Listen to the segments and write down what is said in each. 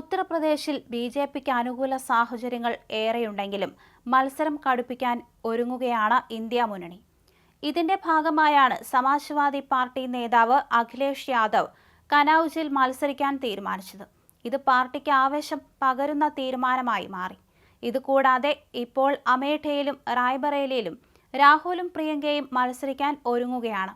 ഉത്തർപ്രദേശിൽ B J പിക്ക് അനുകൂല സാഹചര്യങ്ങൾ ഏറെയുണ്ടെങ്കിലും മത്സരം കടുപ്പിക്കാൻ ഒരുങ്ങുകയാണ് ഇന്ത്യ മുന്നണി. ഇതിന്റെ ഭാഗമായാണ് സമാജ്വാദി പാർട്ടി നേതാവ് അഖിലേഷ് യാദവ് കനൌജിൽ മത്സരിക്കാൻ തീരുമാനിച്ചത്. ഇത് പാർട്ടിക്ക് ആവേശം പകരുന്ന തീരുമാനമായി മാറി. ഇതുകൂടാതെ ഇപ്പോൾ അമേഠയിലും റായ്ബറേലിയിലും രാഹുലും പ്രിയങ്കയും മത്സരിക്കാൻ ഒരുങ്ങുകയാണ്.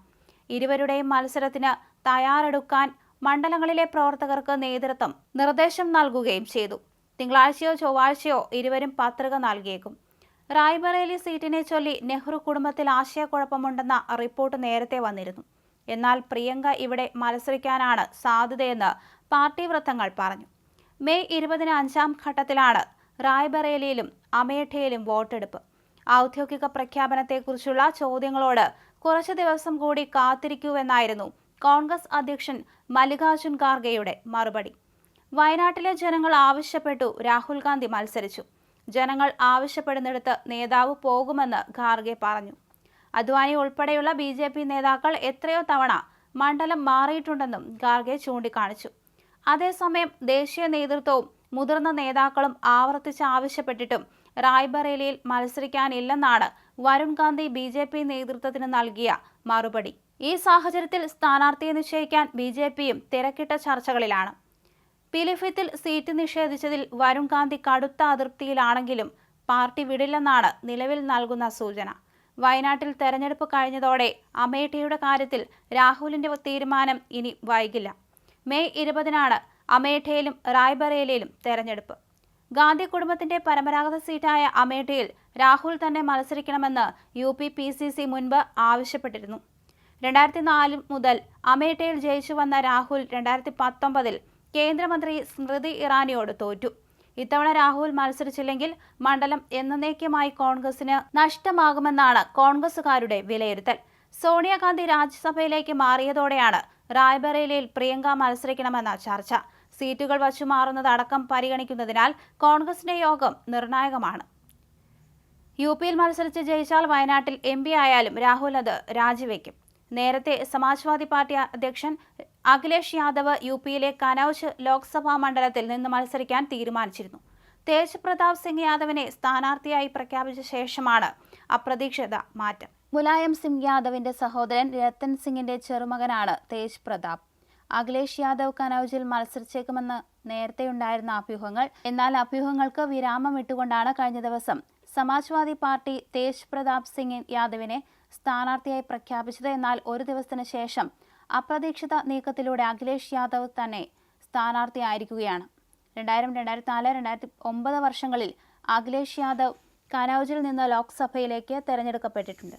ഇരുവരുടെയും മത്സരത്തിന് തയ്യാറെടുക്കാൻ മണ്ഡലങ്ങളിലെ പ്രവർത്തകർക്ക് നേതൃത്വം നിർദ്ദേശം നൽകുകയും ചെയ്തു. തിങ്കളാഴ്ചയോ ചൊവ്വാഴ്ചയോ ഇരുവരും പത്രിക നൽകിയേക്കും. റായ്ബറേലി സീറ്റിനെ ചൊല്ലി നെഹ്റു കുടുംബത്തിൽ ആശയക്കുഴപ്പമുണ്ടെന്ന റിപ്പോർട്ട് നേരത്തെ വന്നിരുന്നു. എന്നാൽ പ്രിയങ്ക ഇവിടെ മത്സരിക്കാനാണ് സാധ്യതയെന്ന് പാർട്ടി വൃത്തങ്ങൾ പറഞ്ഞു. മെയ് ഇരുപതിന് അഞ്ചാം ഘട്ടത്തിലാണ് റായ്ബറേലിയിലും അമേഠയിലും വോട്ടെടുപ്പ്. ഔദ്യോഗിക പ്രഖ്യാപനത്തെക്കുറിച്ചുള്ള ചോദ്യങ്ങളോട് കുറച്ച് ദിവസം കൂടി കാത്തിരിക്കൂവെന്നായിരുന്നു കോൺഗ്രസ് അധ്യക്ഷൻ മല്ലികാർജുൻ ഖാർഗെയുടെ മറുപടി. വയനാട്ടിലെ ജനങ്ങൾ ആവശ്യപ്പെട്ടു രാഹുൽ ഗാന്ധി മത്സരിച്ചു. ജനങ്ങൾ ആവശ്യപ്പെടുന്നിടത്ത് നേതാവ് പോകുമെന്ന് ഖാർഗെ പറഞ്ഞു. അദ്വാനി ഉൾപ്പെടെയുള്ള ബി ജെ പി നേതാക്കൾ എത്രയോ തവണ മണ്ഡലം മാറിയിട്ടുണ്ടെന്നും ഖാർഗെ ചൂണ്ടിക്കാണിച്ചു. അതേസമയം ദേശീയ നേതൃത്വവും മുതിർന്ന നേതാക്കളും ആവർത്തിച്ച് ആവശ്യപ്പെട്ടിട്ടും റായ്ബറേലിയിൽ മത്സരിക്കാനില്ലെന്നാണ് Varun Gandhi B J P നേതൃത്വത്തിന് നൽകിയ മറുപടി. ഈ സാഹചര്യത്തിൽ സ്ഥാനാർത്ഥിയെ നിശ്ചയിക്കാൻ ബി ജെ പിയും തിരക്കിട്ട ചർച്ചകളിലാണ്. പിലിഫിത്തിൽ സീറ്റ് നിഷേധിച്ചതിൽ വരുൺ ഗാന്ധി കടുത്ത അതൃപ്തിയിലാണെങ്കിലും പാർട്ടി വിടില്ലെന്നാണ് നിലവിൽ നൽകുന്ന സൂചന. വയനാട്ടിൽ തെരഞ്ഞെടുപ്പ് കഴിഞ്ഞതോടെ അമേഠിയുടെ കാര്യത്തിൽ രാഹുലിന്റെ തീരുമാനം ഇനി വൈകില്ല. മെയ് ഇരുപതിനാണ് അമേഠയിലും റായ്ബറേലിയിലും തെരഞ്ഞെടുപ്പ്. ഗാന്ധി കുടുംബത്തിന്റെ പരമ്പരാഗത സീറ്റായ അമേഠിയിൽ രാഹുൽ തന്നെ മത്സരിക്കണമെന്ന് U P P C C മുൻപ് ആവശ്യപ്പെട്ടിരുന്നു. രണ്ടായിരത്തി നാല് മുതൽ അമേഠിയിൽ ജയിച്ചു വന്ന രാഹുൽ രണ്ടായിരത്തി പത്തൊമ്പതിൽ കേന്ദ്രമന്ത്രി സ്മൃതി ഇറാനിയോട് തോറ്റു. ഇത്തവണ രാഹുൽ മത്സരിച്ചില്ലെങ്കിൽ മണ്ഡലം എന്നേക്കുമായി കോൺഗ്രസിന് നഷ്ടമാകുമെന്നാണ് കോൺഗ്രസുകാരുടെ വിലയിരുത്തൽ. സോണിയാഗാന്ധി രാജ്യസഭയിലേക്ക് മാറിയതോടെയാണ് റായ്ബറേലിയിൽ പ്രിയങ്ക മത്സരിക്കണമെന്ന ചർച്ച. സീറ്റുകൾ വച്ചുമാറുന്നതടക്കം പരിഗണിക്കുന്നതിനാൽ കോൺഗ്രസിന്റെ യോഗം നിർണായകമാണ്. യു പിയിൽ മത്സരിച്ച് ജയിച്ചാൽ വയനാട്ടിൽ എം പി ആയാലും രാഹുൽ അത് രാജിവെക്കും. നേരത്തെ സമാജ്വാദി പാർട്ടി അധ്യക്ഷൻ അഖിലേഷ് യാദവ് യു പിയിലെ കനൌജ് ലോക്സഭാ മണ്ഡലത്തിൽ നിന്ന് മത്സരിക്കാൻ തീരുമാനിച്ചിരുന്നു. തേജ് പ്രതാപ് സിംഗ് യാദവിനെ സ്ഥാനാർത്ഥിയായി പ്രഖ്യാപിച്ച ശേഷമാണ് അപ്രതീക്ഷിത മാറ്റം. മുലായം സിംഗ് യാദവിന്റെ സഹോദരൻ രത്തൻ സിംഗിന്റെ ചെറുമകനാണ് തേജ് പ്രതാപ്. അഖിലേഷ് യാദവ് കനൌജിൽ മത്സരിച്ചേക്കുമെന്ന് നേരത്തെയുണ്ടായിരുന്ന അഭ്യൂഹങ്ങൾ. എന്നാൽ അഭ്യൂഹങ്ങൾക്ക് വിരാമം ഇട്ടുകൊണ്ടാണ് കഴിഞ്ഞ ദിവസം സമാജ്വാദി പാർട്ടി തേജ് പ്രതാപ് സിംഗ് യാദവിനെ സ്ഥാനാർത്ഥിയായി പ്രഖ്യാപിച്ചത്. എന്നാൽ ഒരു ദിവസത്തിന് ശേഷം അപ്രതീക്ഷിത നീക്കത്തിലൂടെ അഖിലേഷ് യാദവ് തന്നെ സ്ഥാനാർത്ഥിയായിരിക്കുകയാണ്. രണ്ടായിരം രണ്ടായിരത്തി നാല് രണ്ടായിരത്തി ഒമ്പത് വർഷങ്ങളിൽ അഖിലേഷ് യാദവ് കനൌജിൽ നിന്ന് ലോക്സഭയിലേക്ക് തെരഞ്ഞെടുക്കപ്പെട്ടിട്ടുണ്ട്.